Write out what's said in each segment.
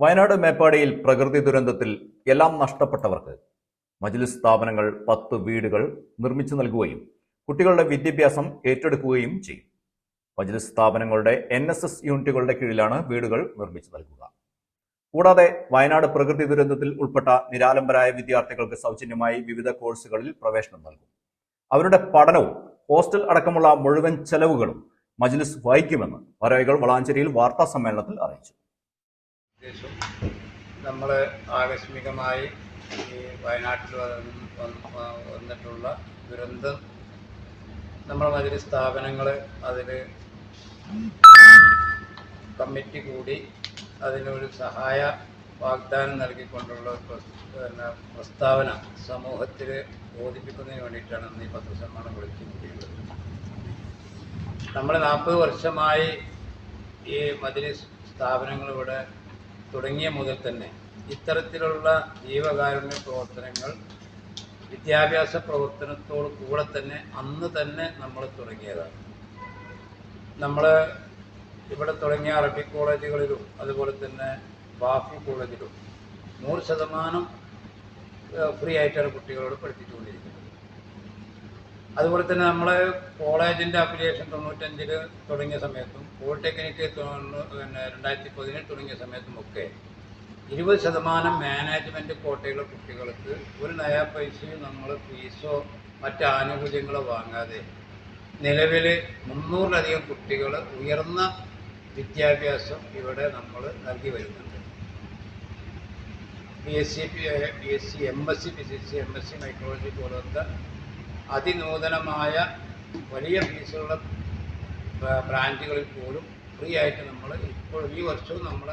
വയനാട് മേപ്പാടിയിൽ പ്രകൃതി ദുരന്തത്തിൽ എല്ലാം നഷ്ടപ്പെട്ടവർക്ക് മജ്ലിസ് സ്ഥാപനങ്ങൾ പത്ത് വീടുകൾ നിർമ്മിച്ചു നൽകുകയും കുട്ടികളുടെ വിദ്യാഭ്യാസം ഏറ്റെടുക്കുകയും ചെയ്യും. മജ്ലിസ് സ്ഥാപനങ്ങളുടെ എൻ എസ് എസ് യൂണിറ്റുകളുടെ കീഴിലാണ് വീടുകൾ നിർമ്മിച്ചു നൽകുക. കൂടാതെ വയനാട് പ്രകൃതി ദുരന്തത്തിൽ ഉൾപ്പെട്ട നിരാലംബരായ വിദ്യാർത്ഥികൾക്ക് സൗജന്യമായി വിവിധ കോഴ്സുകളിൽ പ്രവേശനം നൽകും. അവരുടെ പഠനവും ഹോസ്റ്റൽ അടക്കമുള്ള മുഴുവൻ ചെലവുകളും മജ്ലിസ് വഹിക്കുമെന്ന് വരവികൾ വളാഞ്ചേരിയിൽ വാർത്താ സമ്മേളനത്തിൽ അറിയിച്ചു. ഉദ്ദേശം. നമ്മൾ ആകസ്മികമായി ഈ വയനാട്ടിൽ വന്ന് വന്ന് വന്നിട്ടുള്ള ദുരന്തം നമ്മുടെ മതിരി സ്ഥാപനങ്ങൾ അതിൽ കമ്മിറ്റി കൂടി അതിനൊരു സഹായ വാഗ്ദാനം നൽകിക്കൊണ്ടുള്ള പ്രസ്താവന സമൂഹത്തിൽ ബോധിപ്പിക്കുന്നതിന് വേണ്ടിയിട്ടാണ് ഇന്ന് ഈ പത്രസമ്മേളനം വിളിച്ചു കൂടിയത് നമ്മൾ നാൽപ്പത് വർഷമായി ഈ മതിരി സ്ഥാപനങ്ങൾ ഇവിടെ തുടങ്ങിയ മുതൽ തന്നെ ഇത്തരത്തിലുള്ള ജീവകാരുണ്യ പ്രവർത്തനങ്ങൾ വിദ്യാഭ്യാസ പ്രവർത്തനത്തോട് കൂടെ തന്നെ അന്ന് തന്നെ നമ്മൾ തുടങ്ങിയതാണ്. നമ്മൾ ഇവിടെ തുടങ്ങിയ അറബി കോളേജുകളിലും അതുപോലെ തന്നെ ബാഫി കോളേജിലും നൂറ് ശതമാനം ഫ്രീ ആയിട്ടാണ് കുട്ടികളോട് പഠിപ്പിച്ചുകൊണ്ടിരിക്കുന്നത്. അതുപോലെ തന്നെ നമ്മളെ കോളേജിന്റെ അഫിലിയേഷൻ തൊണ്ണൂറ്റഞ്ചിൽ തുടങ്ങിയ സമയത്തും പോളിടെക്നിക്ക് തൊണ്ണൂ- പിന്നെ രണ്ടായിരത്തി പതിനെട്ട് തുടങ്ങിയ സമയത്തും ഒക്കെ ഇരുപത് ശതമാനം മാനേജ്മെന്റ് കോട്ടയിലെ കുട്ടികൾക്ക് ഒരു നയാ പൈസയും നമ്മൾ ഫീസോ മറ്റ് ആനുകൂല്യങ്ങളോ വാങ്ങാതെ നിലവിൽ മുന്നൂറിലധികം കുട്ടികൾ ഉയർന്ന വിദ്യാഭ്യാസം ഇവിടെ നമ്മൾ നൽകി വരുന്നുണ്ട്. B S C B S C M S C physics M S C മൈക്രോളജി പോലത്തെ അതിനൂതനമായ വലിയ ഫീസുള്ള ബ്രാൻഡുകളിൽ പോലും ഫ്രീ ആയിട്ട് നമ്മൾ ഇപ്പോൾ ഈ വർഷവും നമ്മൾ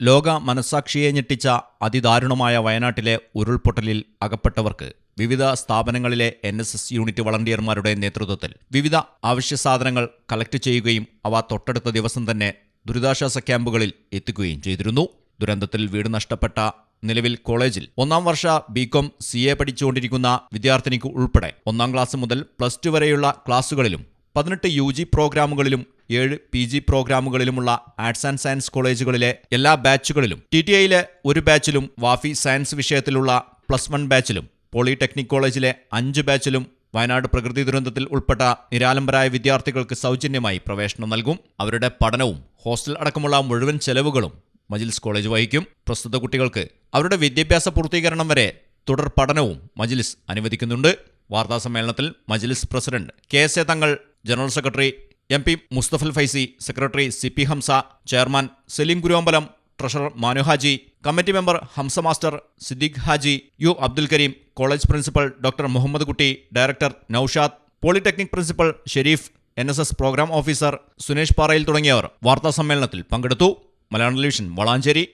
ലോക മനസാക്ഷിയെ ഞെട്ടിച്ച അതിദാരുണമായ വയനാട്ടിലെ ഉരുൾപൊട്ടലിൽ അകപ്പെട്ടവർക്ക് വിവിധ സ്ഥാപനങ്ങളിലെ എൻ എസ് എസ് യൂണിറ്റ് വളണ്ടിയർമാരുടെ നേതൃത്വത്തിൽ വിവിധ അവശ്യ സാധനങ്ങൾ കളക്ട് ചെയ്യുകയും അവ തൊട്ടടുത്ത ദിവസം തന്നെ ദുരിതാശ്വാസ ക്യാമ്പുകളിൽ എത്തിക്കുകയും ചെയ്തിരുന്നു. ദുരന്തത്തിൽ വീട് നഷ്ടപ്പെട്ട നിലവിൽ കോളേജിൽ ഒന്നാം വർഷ ബികോം സി എ പഠിച്ചുകൊണ്ടിരിക്കുന്ന വിദ്യാർത്ഥിനിക്ക് ഉൾപ്പെടെ ഒന്നാം ക്ലാസ് മുതൽ പ്ലസ് ടു വരെയുള്ള ക്ലാസുകളിലും പതിനെട്ട് യു ജി പ്രോഗ്രാമുകളിലും ഏഴ് പി ജി പ്രോഗ്രാമുകളിലുമുള്ള ആർട്സ് ആൻഡ് സയൻസ് കോളേജുകളിലെ എല്ലാ ബാച്ചുകളിലും ടി ടി ഐയിലെ ഒരു ബാച്ചിലും വാഫി സയൻസ് വിഷയത്തിലുള്ള പ്ലസ് വൺ ബാച്ചിലും പോളിടെക്നിക് കോളേജിലെ അഞ്ച് ബാച്ചിലും വയനാട് പ്രകൃതി ദുരന്തത്തിൽ ഉൾപ്പെട്ട നിരാലംബരായ വിദ്യാർത്ഥികൾക്ക് സൗജന്യമായി പ്രവേശനം നൽകും. അവരുടെ പഠനവും ഹോസ്റ്റൽ അടക്കമുള്ള മുഴുവൻ ചെലവുകളും മജിൽസ് കോളേജ് വഹിക്കും. പ്രസ്തുത കുട്ടികൾക്ക് അവരുടെ വിദ്യാഭ്യാസ പൂർത്തീകരണം വരെ തുടർ പഠനവും മജിലിസ് അനുവദിക്കുന്നുണ്ട്. വാർത്താ സമ്മേളനത്തിൽ Majlis president K S A Thangal general secretary M P Musthafal Faizy secretary C P Hamza chairman Saleem Guruvambalam treasurer Manu Haji committee member Hamza master Siddique Haji U Abdul Kareem college principal doctor Muhammad Kutty director Noushad polytechnic principal Sharif N program officer Sunesh Parayil തുടങ്ങിയവർ വാർത്താ സമ്മേളനത്തിൽ പങ്കെടുത്തു. Malayalam television Valanchery.